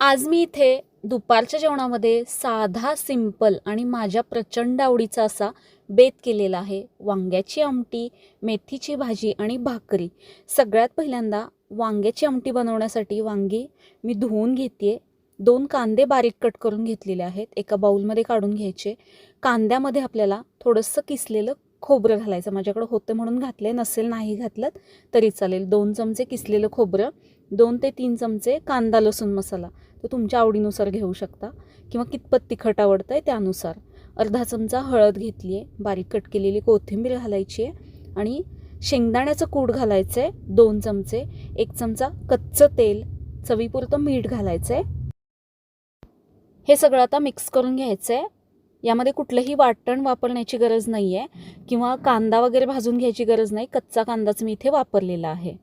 आज मी इथे दुपारच्या जेवणामध्ये साधा सिंपल आणि माझ्या प्रचंड आवडीचा असा बेत केलेला आहे. वांग्याची आमटी मेथीची भाजी आणि भाकरी. सगळ्यात पहिल्यांदा वांग्याची आमटी बनवण्यासाठी वांगी मी धुवून घेते दोन कांदे बारीक कट करून घेतलेले आहेत. एका बाऊलमध्ये काढून घ्यायचे. कांद्यामध्ये आपल्याला थोडंसं किसलेलं खोबरं घालायचं. माझ्याकडं होतं म्हणून घातले नसेल नाही घातलं तरी चालेल. दोन चमचे किसलेलं खोबरं दोन ते तीन चमचे कांदा लसूण मसाला. तो तुमच्या आवडीनुसार घेऊ शकता किंवा कितपत तिखट आवडतं आहे त्यानुसार. अर्धा चमचा हळद घेतली आहे बारीक कट केलेली कोथिंबीर घालायची आहे आणि शेंगदाण्याचं कूट घालायचं आहे दोन चमचे. एक चमचा कच्चं तेल चवीपुरतं मीठ घालायचं आहे हे सगळं आता मिक्स करून घ्यायचं आहे यामध्ये कुठलंही वाटण वापरण्याची गरज नाही आहे किंवा कांदा वगैरे भाजून घ्यायची गरज नाही. कच्चा कांदाच मी इथे वापरलेला आहे.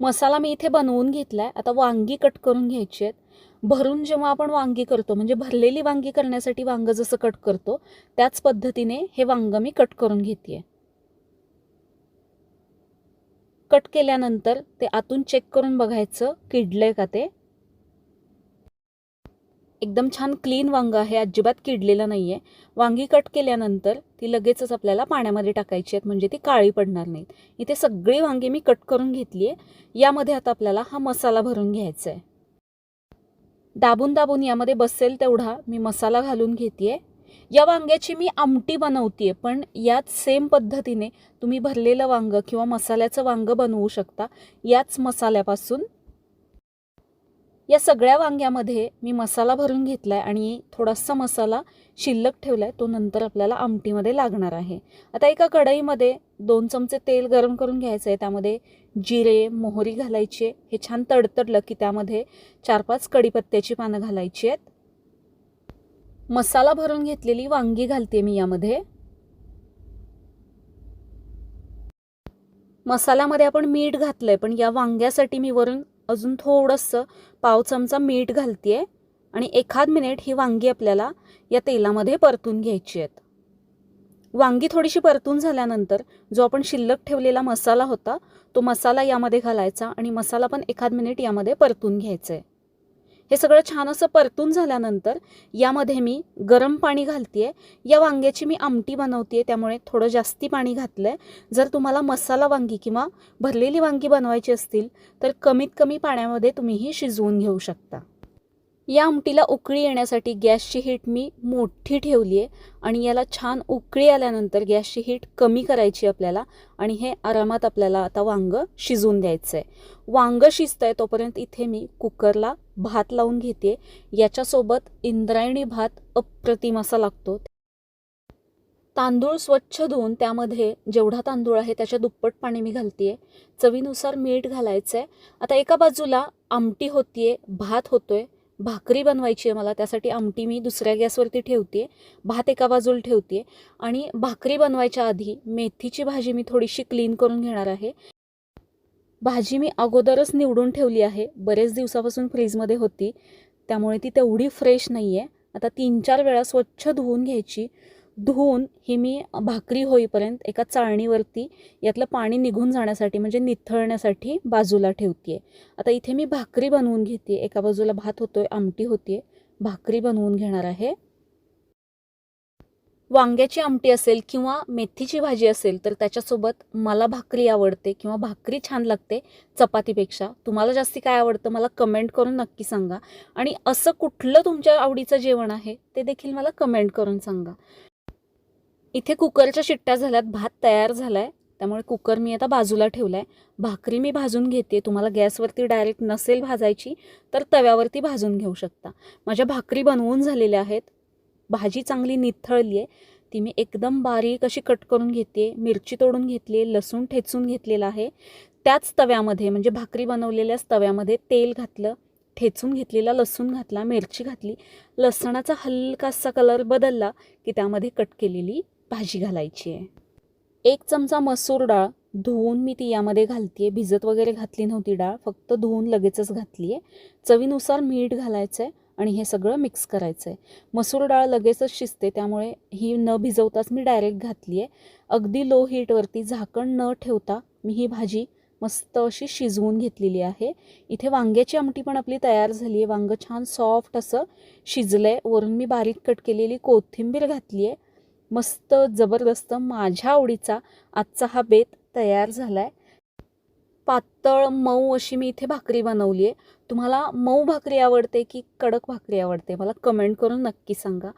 मसाला मी इथे बनवून घेतला आहे आता वांगी कट करून घ्यायची आहेत. भरून जेव्हा आपण वांगी करतो म्हणजे भरलेली वांगी करण्यासाठी वांगं जसं कट करतो त्याच पद्धतीने हे वांगं मी कट करून घेते कट केल्यानंतर ते आतून चेक करून बघायचं किडलंय का ते. एकदम छान क्लीन वांगं आहे अजिबात किडलेलं नाही आहे वांगी कट केल्यानंतर ती लगेचच आपल्याला पाण्यामध्ये टाकायची आहेत म्हणजे ती काळी पडणार नाहीत. इथे सगळी वांगी मी कट करून घेतली आहे यामध्ये आता आपल्याला हा मसाला भरून घ्यायचा आहे दाबून दाबून यामध्ये बसेल तेवढा मी मसाला घालून घेते या वांग्याची मी आमटी बनवते पण याच सेम पद्धतीने तुम्ही भरलेलं वांगं किंवा मसाल्याचं वांगं बनवू शकता. याच मसाल्यापासून या सगळ्या वांग्यामध्ये मी मसाला भरून घेतला आहे आणि थोडासा मसाला शिल्लक ठेवला आहे तो नंतर आपल्याला आमटीमध्ये लागणार आहे. आता एका कढईमध्ये दोन चमचे तेल गरम करून घ्यायचं आहे त्यामध्ये जिरे मोहरी घालायची हे छान तडतडलं की त्यामध्ये चार पाच कढीपत्त्याची पानं घालायची आहेत. मसाला भरून घेतलेली वांगी घालते मी यामध्ये. मसाल्यामध्ये आपण मीठ घातलंय पण या वांग्यासाठी मी वरून अजून थोडंसं पाव चमचा मीठ घालते आणि एखाद मिनिट ही वांगी आपल्याला या तेलामध्ये परतून घ्यायची आहेत. वांगी थोडीशी परतून झाल्यानंतर जो आपण शिल्लक ठेवलेला मसाला होता तो मसाला यामध्ये घालायचा आणि मसाला पण एखाद मिनिट यामध्ये परतून घ्यायचा आहे. हे सगळं छान असं परतून झाल्यानंतर यामध्ये मी गरम पाणी घालते या वांग्याची मी आमटी बनवते त्यामुळे थोडं जास्ती पाणी घातलं आहे जर तुम्हाला मसाला वांगी किंवा भरलेली वांगी बनवायची असतील तर कमीत कमी पाण्यामध्ये तुम्ही ही शिजवून घेऊ शकता. या आमटीला उकळी येण्यासाठी गॅसची हीट मी मोठी ठेवली आहे आणि याला छान उकळी आल्यानंतर गॅसची हीट कमी करायची आपल्याला आणि हे आरामात आपल्याला आता वांगं शिजवून द्यायचं आहे वांगं शिजतंय आहे तोपर्यंत इथे मी कुकरला भात लावून घेते. याच्यासोबत इंद्रायणी भात अप्रतिम असा लागतो. तांदूळ स्वच्छ धुवून त्यामध्ये जेवढा तांदूळ आहे त्याच्या दुप्पट पाणी मी घालते चवीनुसार मीठ घालायचं आहे आता एका बाजूला आमटी होतीये भात होतोय. भाकरी बनवायची आहे मला त्यासाठी आमटी मी दुसऱ्या गॅसवरती ठेवते भात एका बाजूला ठेवते आणि भाकरी बनवायच्या आधी मेथीची भाजी मी थोडीशी क्लीन करून घेणार आहे. भाजी मी अगोदरच निवडून ठेवली आहे. बरेच दिवसापासून फ्रीजमध्ये होती. त्यामुळे ती तेवढी फ्रेश नाही आहे आता तीन चार वेळा स्वच्छ धुवून घ्यायची. धुवून ही मी भाकरी होईपर्यंत एका चाळणीवरती यातलं पाणी निघून जाण्यासाठी म्हणजे निथळण्यासाठी बाजूला ठेवते आता इथे मी भाकरी बनवून घेते एका बाजूला भात होतोय आमटी होते भाकरी बनवून घेणार आहे. वांग्याची आमटी असेल किंवा मेथीची भाजी असेल तर त्याच्यासोबत मला भाकरी आवडते किंवा भाकरी छान लागते चपातीपेक्षा. तुम्हाला जास्ती काय आवडतं मला कमेंट करून नक्की सांगा. आणि असं कुठलं तुमच्या आवडीचं जेवण आहे ते देखील मला कमेंट करून सांगा. इथे कुकरच्या शिट्ट्या झाल्यात भात तयार झाला आहे त्यामुळे कुकर मी आता बाजूला ठेवला आहे भाकरी मी भाजून घेते तुम्हाला गॅसवरती डायरेक्ट नसेल भाजायची तर तव्यावरती भाजून घेऊ शकता. माझ्या भाकरी बनवून झालेल्या आहेत भाजी चांगली निथळली आहे ती मी एकदम बारीक अशी कट करून घेते मिरची तोडून घेतली आहे लसूण ठेचून घेतलेला आहे. त्याच तव्यामध्ये म्हणजे भाकरी बनवलेल्याच तव्यामध्ये तेल घातलं ठेचून घेतलेला लसूण घातला मिरची घातली. लसणाचा हलकासा कलर बदलला की त्यामध्ये कट केलेली भाजी घालायची आहे. एक चमचा मसूर डाळ धुवून मी ती यामध्ये घालते भिजत वगैरे घातली नव्हती डाळ फक्त धुवून लगेचच घातली आहे चवीनुसार मीठ घालायचं आहे आणि हे सगळं मिक्स करायचं आहे मसूर डाळ लगेचच शिजते त्यामुळे ही न भिजवताच मी डायरेक्ट घातली आहे अगदी लो हीटवरती झाकण न ठेवता मी ही भाजी मस्त अशी शिजवून घेतलेली आहे. इथे वांग्याची आमटी पण आपली तयार झाली आहे वांगं छान सॉफ्ट असं शिजलं आहे वरून मी बारीक कट केलेली कोथिंबीर घातली आहे मस्त जबरदस्त माझ्या आवडीचा आजचा हा बेत तयार झाला आहे पातळ मऊ अशी मी इथे भाकरी बनवली आहे तुम्हाला मऊ भाकरी आवडते की कडक भाकरी आवडते? मला कमेंट करून नक्की सांगा.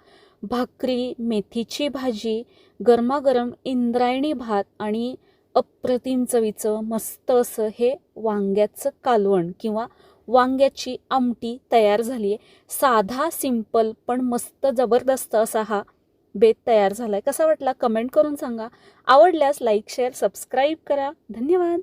भाकरी मेथीची भाजी गरमागरम इंद्रायणी भात आणि अप्रतिम चवीचं मस्त असं हे वांग्याचं कालवण किंवा वांग्याची आमटी तयार झाली आहे साधा सिंपल पण मस्त जबरदस्त असा हा बेत तयार झाला आहे कसा वाटला? कमेंट करून सांगा. आवडल्यास लाईक शेअर सबस्क्राईब करा. धन्यवाद!